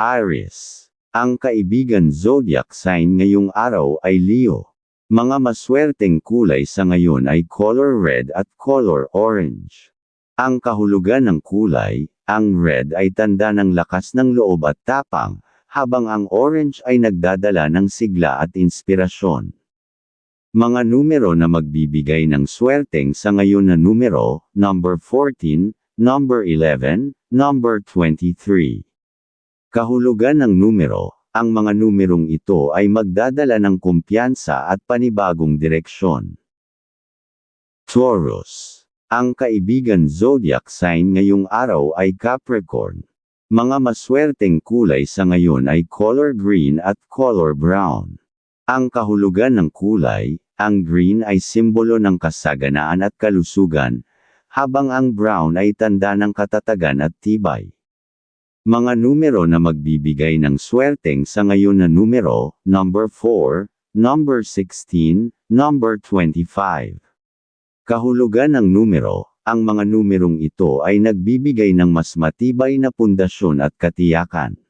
Aries. Ang kaibigan zodiac sign ngayong araw ay Leo. Mga maswerteng kulay sa ngayon ay color red at color orange. Ang kahulugan ng kulay, ang red ay tanda ng lakas ng loob at tapang, habang ang orange ay nagdadala ng sigla at inspirasyon. Mga numero na magbibigay ng swerteng sa ngayon na numero, number 14, number 11, number 23. Kahulugan ng numero, ang mga numerong ito ay magdadala ng kumpiyansa at panibagong direksyon. Taurus. Ang kaibigan zodiac sign ngayong araw ay Capricorn. Mga maswerteng kulay sa ngayon ay color green at color brown. Ang kahulugan ng kulay, ang green ay simbolo ng kasaganaan at kalusugan, habang ang brown ay tanda ng katatagan at tibay. Mga numero na magbibigay ng swerteng sa ngayon na numero, number 4, number 16, number 25. Kahulugan ng numero, ang mga numerong ito ay nagbibigay ng mas matibay na pundasyon at katiyakan.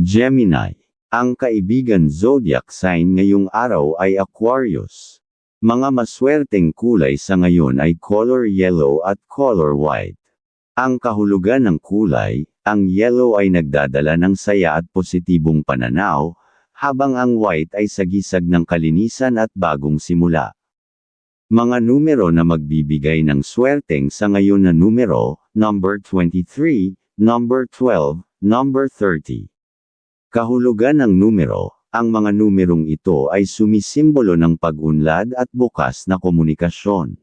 Gemini. Ang kaibigan zodiac sign ngayong araw ay Aquarius. Mga maswerteng kulay sa ngayon ay color yellow at color white. Ang kahulugan ng kulay, ang yellow ay nagdadala ng saya at positibong pananaw, habang ang white ay sagisag ng kalinisan at bagong simula. Mga numero na magbibigay ng swerteng sa ngayon na numero, number 23, number 12, number 30. Kahulugan ng numero, ang mga numerong ito ay sumisimbolo ng pag-unlad at bukas na komunikasyon.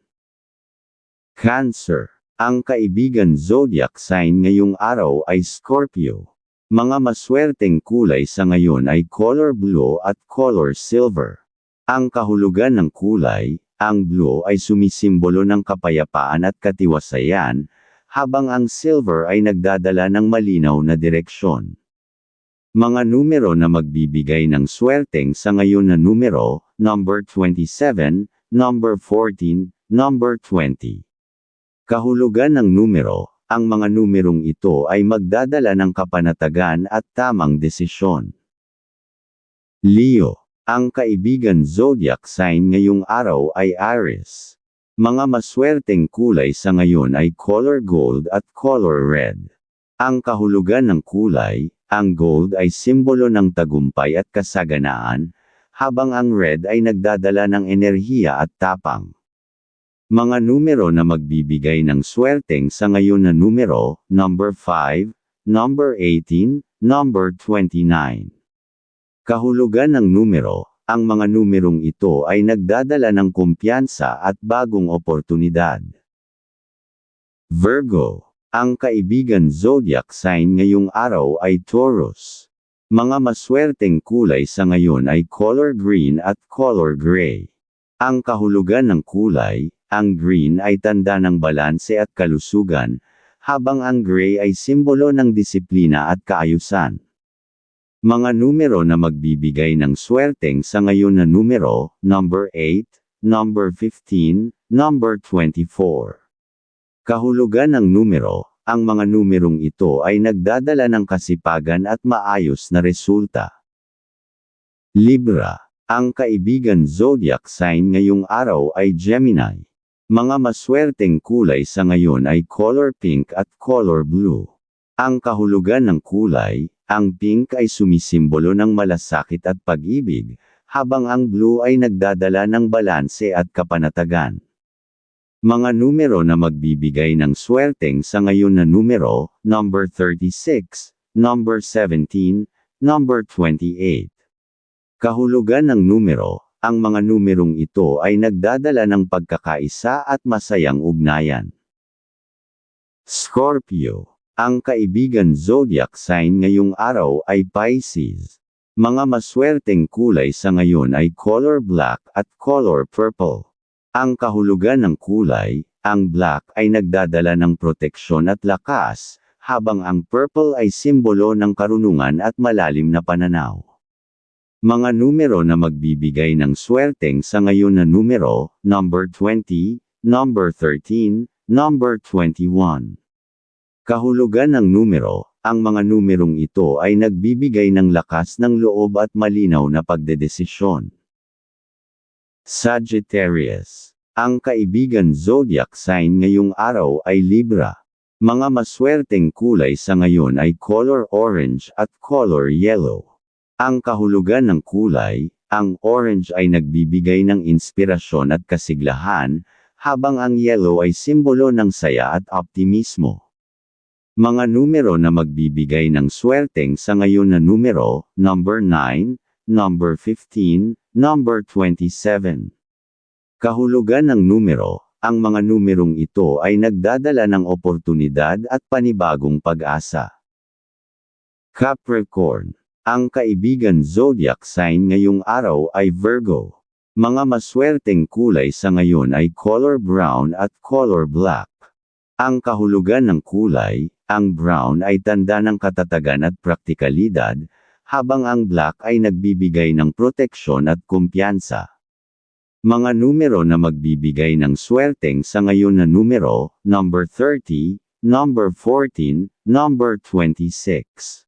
Cancer ang kaibigan zodiac sign ngayong araw ay Scorpio. Mga maswerteng kulay sa ngayon ay color blue at color silver. Ang kahulugan ng kulay, ang blue ay sumisimbolo ng kapayapaan at katiwasayan, habang ang silver ay nagdadala ng malinaw na direksyon. Mga numero na magbibigay ng swerteng sa ngayon na numero, number 27, number 14, number 20. Kahulugan ng numero, ang mga numerong ito ay magdadala ng kapanatagan at tamang desisyon. Leo, ang kaibigan zodiac sign ngayong araw ay Aries. Mga maswerteng kulay sa ngayon ay color gold at color red. Ang kahulugan ng kulay, ang gold ay simbolo ng tagumpay at kasaganaan, habang ang red ay nagdadala ng enerhiya at tapang. Mga numero na magbibigay ng swerteng sa ngayon na numero, number 5, number 18, number 29. Kahulugan ng numero, ang mga numerong ito ay nagdadala ng kumpiyansa at bagong oportunidad. Virgo, ang kaibigan zodiac sign ngayong araw ay Taurus. Mga maswerteng kulay sa ngayon ay color green at color gray. Ang kahulugan ng kulay, ang green ay tanda ng balanse at kalusugan, habang ang gray ay simbolo ng disiplina at kaayusan. Mga numero na magbibigay ng swerteng sa ngayon na numero, number 8, number 15, number 24. Kahulugan ng numero, ang mga numerong ito ay nagdadala ng kasipagan at maayos na resulta. Libra, ang kaibigan zodiac sign ngayong araw ay Gemini. Mga maswerteng kulay sa ngayon ay color pink at color blue. Ang kahulugan ng kulay, ang pink ay sumisimbolo ng malasakit at pag-ibig, habang ang blue ay nagdadala ng balanse at kapanatagan. Mga numero na magbibigay ng swerteng sa ngayon na numero, number 36, number 17, number 28. Kahulugan ng numero, ang mga numerong ito ay nagdadala ng pagkakaisa at masayang ugnayan. Scorpio. Ang kaibigan zodiac sign ngayong araw ay Pisces. Mga maswerteng kulay sa ngayon ay color black at color purple. Ang kahulugan ng kulay, ang black ay nagdadala ng proteksyon at lakas, habang ang purple ay simbolo ng karunungan at malalim na pananaw. Mga numero na magbibigay ng swerteng sa ngayon na numero, number 20, number 13, number 21. Kahulugan ng numero, ang mga numerong ito ay nagbibigay ng lakas ng loob at malinaw na pagdedesisyon. Sagittarius. Ang kaibigan zodiac sign ngayong araw ay Libra. Mga maswerteng kulay sa ngayon ay color orange at color yellow. Ang kahulugan ng kulay, ang orange ay nagbibigay ng inspirasyon at kasiglahan, habang ang yellow ay simbolo ng saya at optimismo. Mga numero na magbibigay ng swerteng sa ngayon na numero, number 9, number 15, number 27. Kahulugan ng numero, ang mga numerong ito ay nagdadala ng oportunidad at panibagong pag-asa. Capricorn. Ang kaibigan zodiac sign ngayong araw ay Virgo. Mga maswerteng kulay sa ngayon ay color brown at color black. Ang kahulugan ng kulay, ang brown ay tanda ng katatagan at praktikalidad, habang ang black ay nagbibigay ng proteksyon at kumpiyansa. Mga numero na magbibigay ng swerteng sa ngayon na numero, number 30, number 14, number 26.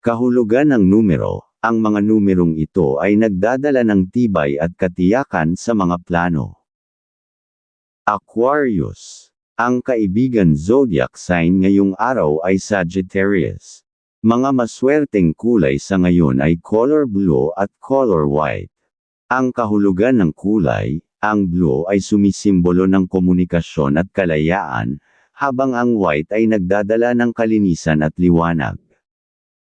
Kahulugan ng numero, ang mga numerong ito ay nagdadala ng tibay at katiyakan sa mga plano. Aquarius. Ang kaibigan zodiac sign ngayong araw ay Sagittarius. Mga maswerteng kulay sa ngayon ay color blue at color white. Ang kahulugan ng kulay, ang blue ay sumisimbolo ng komunikasyon at kalayaan, habang ang white ay nagdadala ng kalinisan at liwanag.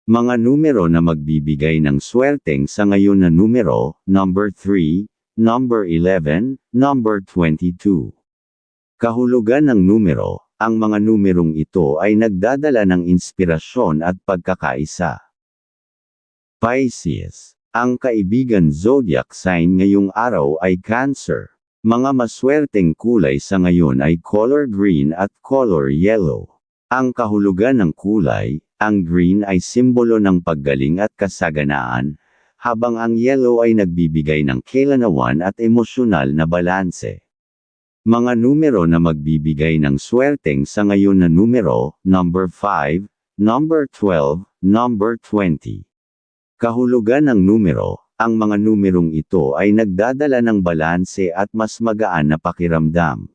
Mga numero na magbibigay ng swerteng sa ngayon na numero, number 3, number 11, number 22. Kahulugan ng numero, ang mga numerong ito ay nagdadala ng inspirasyon at pagkakaisa. Pisces ang kaibigan zodiac sign ngayong araw ay Cancer. Mga maswerteng kulay sa ngayon ay color green at color yellow. Ang kahulugan ng kulay, ang green ay simbolo ng paggaling at kasaganaan, habang ang yellow ay nagbibigay ng kailanawan at emosyonal na balanse. Mga numero na magbibigay ng swerteng sa ngayon na numero, number 5, number 12, number 20. Kahulugan ng numero, ang mga numerong ito ay nagdadala ng balanse at mas magaan na pakiramdam.